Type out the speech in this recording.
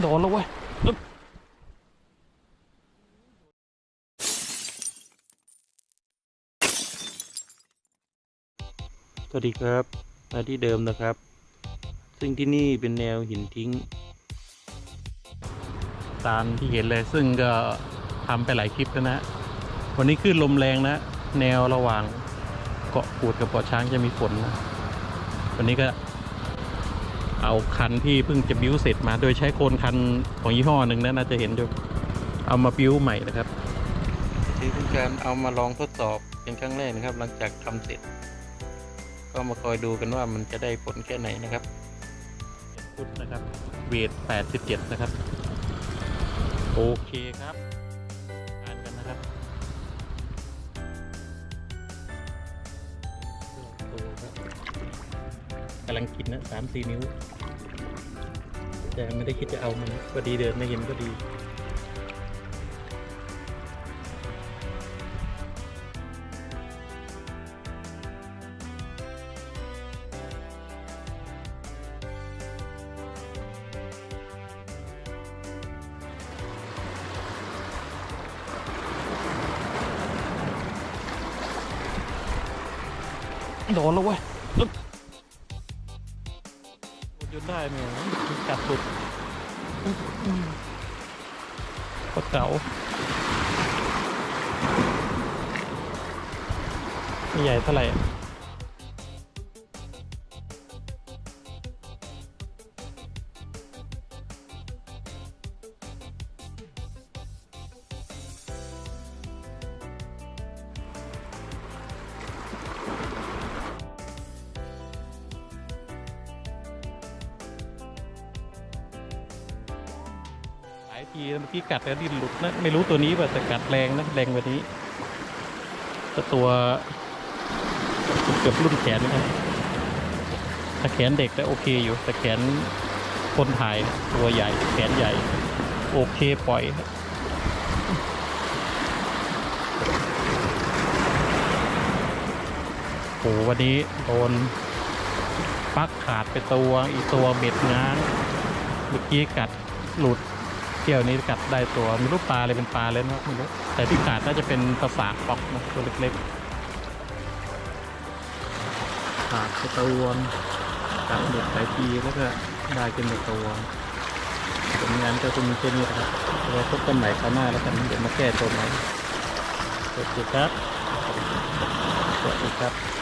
โดนแล้วเว้ยอึ๊บสวัสดีครับมาที่เดิมนะครับ ซึ่งที่นี่เป็นแนวหินทิ้ง ตามที่เห็นเลยซึ่งก็ทำไปหลายคลิปแล้วนะ วันนี้ขึ้นลมแรงนะ แนวระหว่างเกาะกูดกับเกาะช้างจะมีฝนนะ วันนี้ก็ เอาคันที่เพิ่งจะบิ้วเสร็จมาโดยใช้โคนคันของยี่ห้อหนึ่งนะน่าจะเห็นอยู่เอามาบิ้วใหม่นะครับถือเป็นการเอามาลองทดสอบเป็นครั้งแรกนะครับ หลังจากทำเสร็จ ก็มาคอยดูกันว่ามันจะได้ผลแค่ไหนนะครับฟุตนะครับ เวท 87 นะครับ โอเคครับ กำลังกินนะสามสี่นิ้ว แต่ไม่ได้คิดจะเอามันพอดีเดินไม่เห็นก็ดีโดนแล้วเว้ย อึ๊บหยุดได้ไหมกัดสุดอื้อหือโคตรเก๋าไม่ใหญ่เท่าไหร่ายทีเมื่อกี้กัดแล้วดิ้นหลุดนะไม่รู้ตัวนี้ป่ะแต่กัดแรงนะแรงกว่านี้แต่ตัวเกือบรุ่นแขนนะครับถ้าแขนเด็กก็โอเคอยู่แต่แขนคนถ่ายตัวใหญ่แขนใหญ่ โอเคปล่อยครับโหวันนี้โดนปักขาดไปตัวอีตัวเบ็ดง้างเมื่อกี้กัดหลุด เที่ยวนี้กัดได้ตัวม่รู้ปลาอะไรเป็นปลาเลยนะครับไม่รู้แต่ที่ขาดน่าจะเป็นภาษาปอกนะตัวเล็กๆขาดไปตัวกัดหลุดไปทีแล้วก็ได้เป็นไปตัวผลงานก็จะมีแค่นี้นะครับเราพบกันใหม่คราวหน้าแล้วกันเดี๋ยวมาแก้ตัวใหม่สวัสดีครับสวัสดีครับ